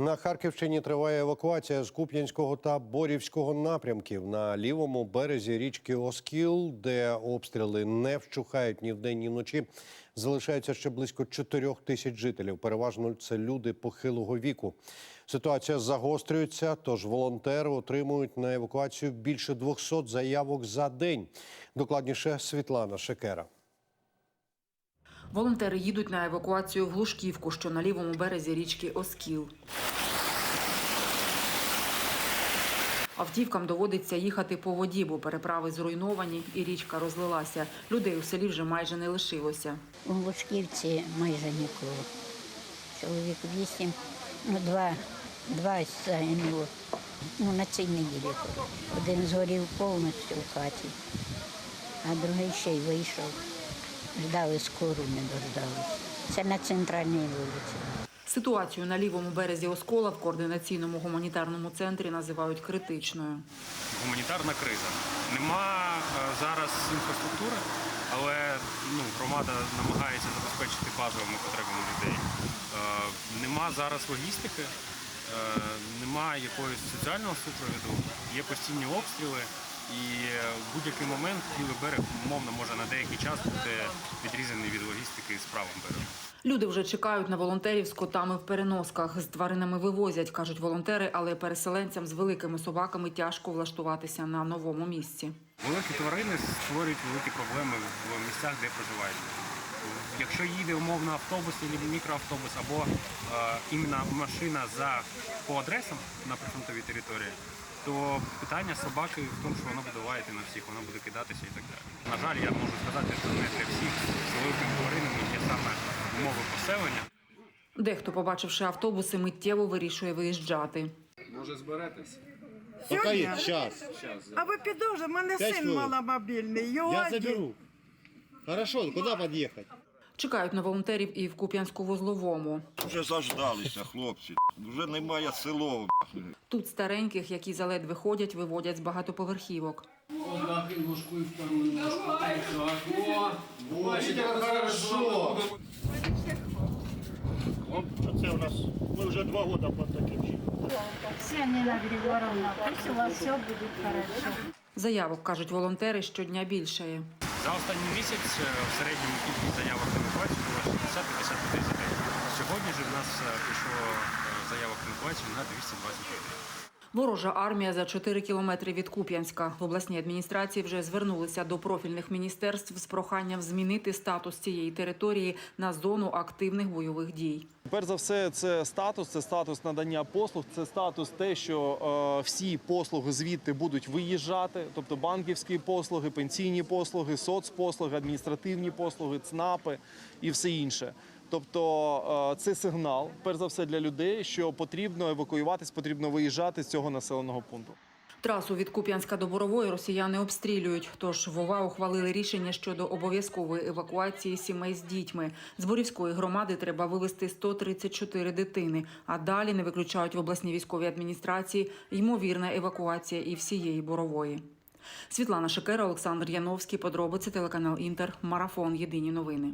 На Харківщині триває евакуація з Куп'янського та Борівського напрямків на лівому березі річки Оскіл, де обстріли не вщухають ні вдень, ні вночі. Залишається ще близько 4 тисяч жителів. Переважно це люди похилого віку. Ситуація загострюється, тож волонтери отримують на евакуацію більше 200 заявок за день. Докладніше Світлана Шекера. Волонтери їдуть на евакуацію в Глушківку, що на лівому березі річки Оскіл. Автівкам доводиться їхати по воді, бо переправи зруйновані і річка розлилася. Людей у селі вже майже не лишилося. У Лужківці майже нікого. Чоловік вісім, ну два, два загинуло. Ну, на цій неділі. Один згорів повністю в хаті, а другий ще й вийшов. Ждали скору, не дождалися. Це на центральній вулиці. Ситуацію на лівому березі Оскола в координаційному гуманітарному центрі називають критичною. гуманітарна криза. Нема е, зараз інфраструктури, але ну, громада намагається забезпечити базовими потребами людей. Е, Нема зараз логістики, е, нема якогось соціального супровіду, є постійні обстріли. І е, в будь-який момент білий берег умовно може на деякий час бути відрізаний від логістики з правим берегом. Люди вже чекають на волонтерів з котами в переносках. З тваринами вивозять, кажуть волонтери, але переселенцям з великими собаками тяжко влаштуватися на новому місці. Великі тварини створюють великі проблеми в місцях, де проживають. Якщо їде умовно автобус або мікроавтобус, або е, іменно машина за по адресам на прифронтовій території, то питання собаки в тому, що вона буде лаяти на всіх, вона буде кидатися і так далі. На жаль, я можу сказати, що не для всіх з великими тваринами є саме умови поселення. Дехто, побачивши автобуси, миттєво вирішує виїжджати. Може зберетесь? Пока є час. А ви підожди, в мене П'ять син хвилин. маломобільний. Його Я заберу. Хорошо, куда подъехать? Чекають на волонтерів і в Куп'янську-Вузловому. Вже заждалися, хлопці. Вже немає село. Тут стареньких, які заледве ходять, виводять з багатоповерхівок. Отак і вторую ножку. Так, о, бачите, хорошо. Це у нас, ми вже два роки під таким чином. Все, Григоровна, пусть у вас все буде добре. Заявок, кажуть волонтери, щодня більшає. За останній місяць е, в середньому кількість заявок на евакуацію була 60-50 людей за день. Сьогодні ж в нас е, прийшло е, заявок на евакуацію на 220 людей. Ворожа армія за 4 кілометри від Куп'янська. В обласній адміністрації вже звернулися до профільних міністерств з проханням змінити статус цієї території на зону активних бойових дій. Перш за все, це статус, це статус надання послуг, це статус те, що е, всі послуги звідти будуть виїжджати, тобто банківські послуги, пенсійні послуги, соцпослуги, адміністративні послуги, ЦНАПи і все інше. Тобто е, це сигнал, перш за все, для людей, що потрібно евакуюватись, потрібно виїжджати з цього населеного пункту. Трасу від Куп'янська до Борової росіяни обстрілюють. Тож в ОВА ухвалили рішення щодо обов'язкової евакуації сімей з дітьми. З Борівської громади треба вивезти 134 дитини. А далі не виключають в обласній військовій адміністрації ймовірна евакуація і всієї Борової. Світлана Шекера, Олександр Яновський. Подробиці телеканал Інтер. Марафон. Єдині новини.